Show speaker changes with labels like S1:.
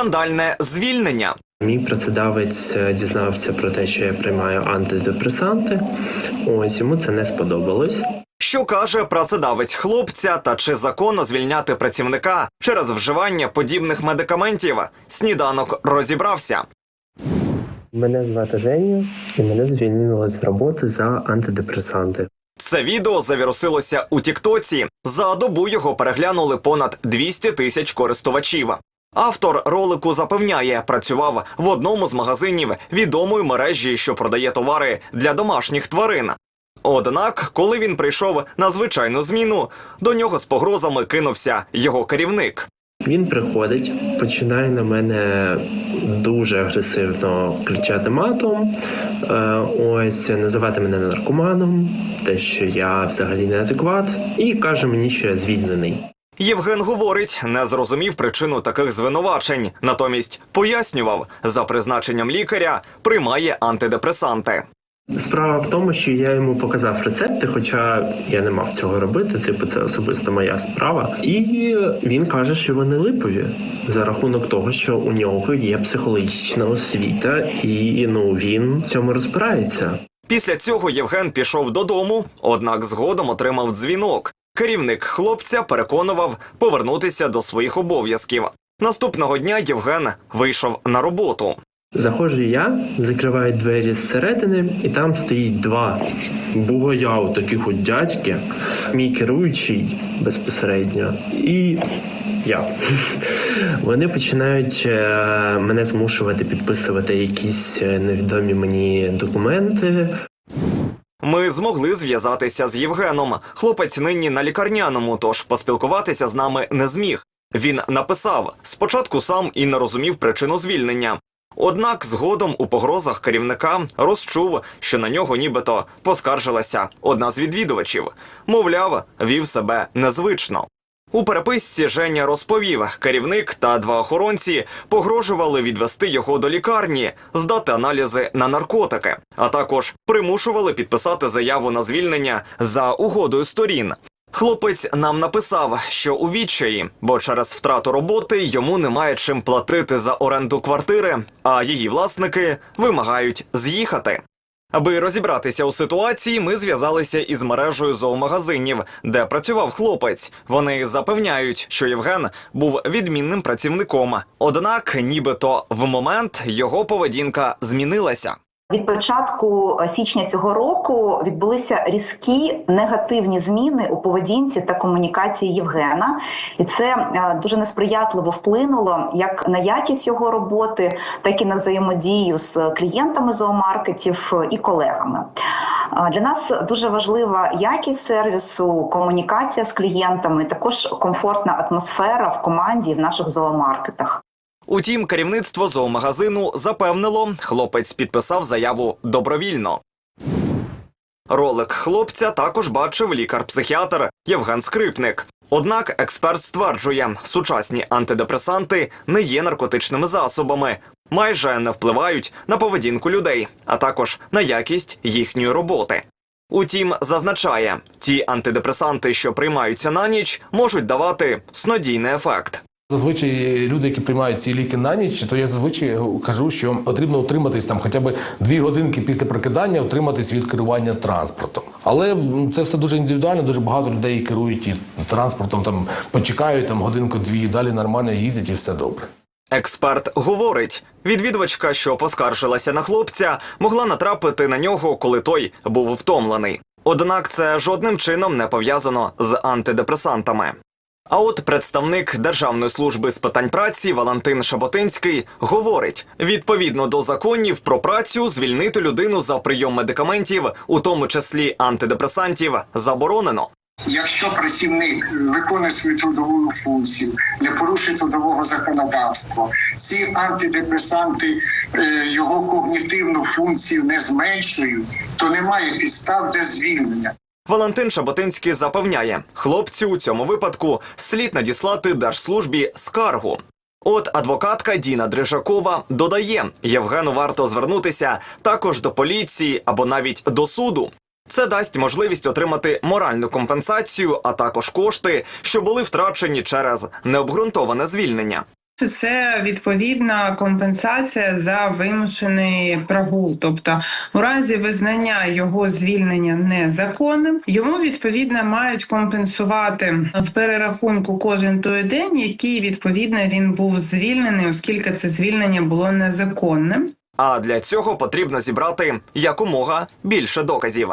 S1: скандальне звільнення.
S2: Мій працедавець е, дізнався про те, що я приймаю антидепресанти. Ось йому це не сподобалось.
S1: Що каже працедавець хлопця, та чи законно звільняти працівника через вживання подібних медикаментів? Сніданок розібрався.
S2: Мене звати Женя, і мене звільнили з роботи за антидепресанти.
S1: Це відео завірусилося у Тіктоці. За добу його переглянули понад 200 тисяч користувачів. Автор ролику запевняє, працював в одному з магазинів відомої мережі, що продає товари для домашніх тварин. Однак, коли він прийшов на звичайну зміну, до нього з погрозами кинувся його керівник.
S2: Він приходить, починає на мене дуже агресивно кричати матом. Е, ось називати мене наркоманом, те, що я взагалі неадекват, і каже мені, що я звільнений.
S1: Євген говорить, не зрозумів причину таких звинувачень. Натомість пояснював, за призначенням лікаря приймає антидепресанти.
S2: Справа в тому, що я йому показав рецепти, хоча я не мав цього робити, типу, це особисто моя справа. І він каже, що вони липові за рахунок того, що у нього є психологічна освіта, і ну він в цьому розбирається.
S1: Після цього Євген пішов додому, однак згодом отримав дзвінок. Керівник хлопця переконував повернутися до своїх обов'язків. Наступного дня Євген вийшов на роботу.
S2: Заходжу я, закриваю двері зсередини, і там стоїть два бугая, таких от дядьки, мій керуючий безпосередньо, і я. Вони починають е, мене змушувати підписувати якісь е, невідомі мені документи.
S1: Ми змогли зв'язатися з Євгеном. Хлопець нині на лікарняному, тож поспілкуватися з нами не зміг. Він написав спочатку сам і не розумів причину звільнення. Однак згодом у погрозах керівника розчув, що на нього нібито поскаржилася одна з відвідувачів. Мовляв, вів себе незвично. У переписці Женя розповів, керівник та два охоронці погрожували відвести його до лікарні, здати аналізи на наркотики, а також примушували підписати заяву на звільнення за угодою сторін. Хлопець нам написав, що у відчаї, бо через втрату роботи йому немає чим платити за оренду квартири, а її власники вимагають з'їхати. Аби розібратися у ситуації, ми зв'язалися із мережею зоомагазинів, де працював хлопець. Вони запевняють, що Євген був відмінним працівником. Однак, нібито в момент його поведінка змінилася.
S3: Від початку е, січня цього року відбулися різкі негативні зміни у поведінці та комунікації Євгена, і це е, дуже несприятливо вплинуло як на якість його роботи, так і на взаємодію з клієнтами зоомаркетів і колегами. Е, Для нас дуже важлива якість сервісу, комунікація з клієнтами, також комфортна атмосфера в команді в наших зоомаркетах.
S1: Утім, керівництво зоомагазину запевнило, хлопець підписав заяву добровільно. Ролик хлопця також бачив лікар-психіатр Євген Скрипник. Однак експерт стверджує, сучасні антидепресанти не є наркотичними засобами, майже не впливають на поведінку людей, а також на якість їхньої роботи. Утім, зазначає, ті антидепресанти, що приймаються на ніч, можуть давати снодійний ефект.
S4: Зазвичай люди, які приймають ці ліки на ніч, то я зазвичай кажу, що потрібно утриматись там хоча б дві годинки після прокидання, утриматись від керування транспортом. Але це все дуже індивідуально. Дуже багато людей керують і транспортом там почекають там годинку-дві, далі нормально їздять і все добре.
S1: Експерт говорить, відвідувачка, що поскаржилася на хлопця, могла натрапити на нього, коли той був втомлений. Однак це жодним чином не пов'язано з антидепресантами. А от представник Державної служби з питань праці Валентин Шаботинський говорить: відповідно до законів про працю звільнити людину за прийом медикаментів, у тому числі антидепресантів, заборонено.
S5: Якщо працівник виконує свою трудову функцію, не порушує трудового законодавства, ці антидепресанти е, його когнітивну функцію не зменшують, то немає підстав для звільнення.
S1: Валентин Шаботинський запевняє, хлопцю у цьому випадку слід надіслати держслужбі скаргу. От адвокатка Діна Дрижакова додає, Євгену варто звернутися також до поліції або навіть до суду. Це дасть можливість отримати моральну компенсацію, а також кошти, що були втрачені через необґрунтоване звільнення.
S6: Це відповідна компенсація за вимушений прогул. Тобто, у разі визнання його звільнення незаконним, йому відповідно мають компенсувати в перерахунку кожен той день, який відповідно він був звільнений, оскільки це звільнення було незаконним.
S1: А для цього потрібно зібрати якомога більше доказів.